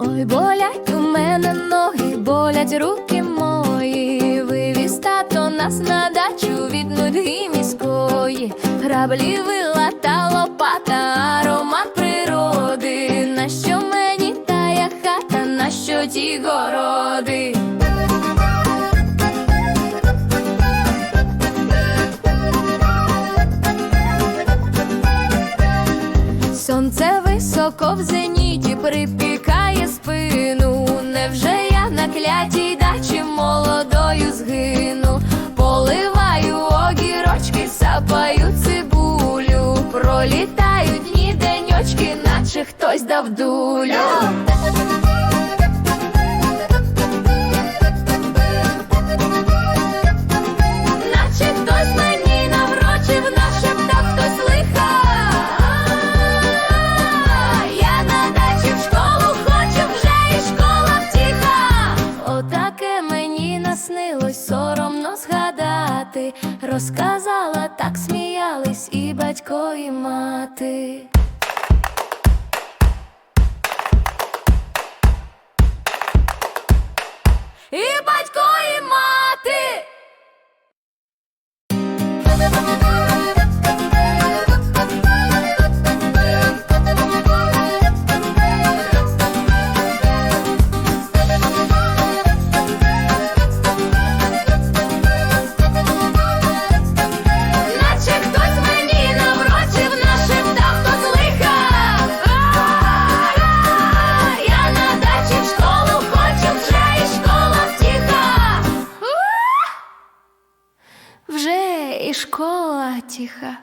Ой, болять у мене ноги, болять руки мої. Вивіз тато нас на дачу від нудьги міської. Граблі вила та лопата, аромат природи. Нащо мені тая хата, нащо ті городи? Сонце високо в зеніті припікає спину. Невже я на клятій дачі молодою згину? Поливаю огірочки, сапаю цибулю, пролітають дні деньочки, наче хтось дав дулю. Соромно згадати. Розказала, так сміялись і батько, і мати. І школа тиха.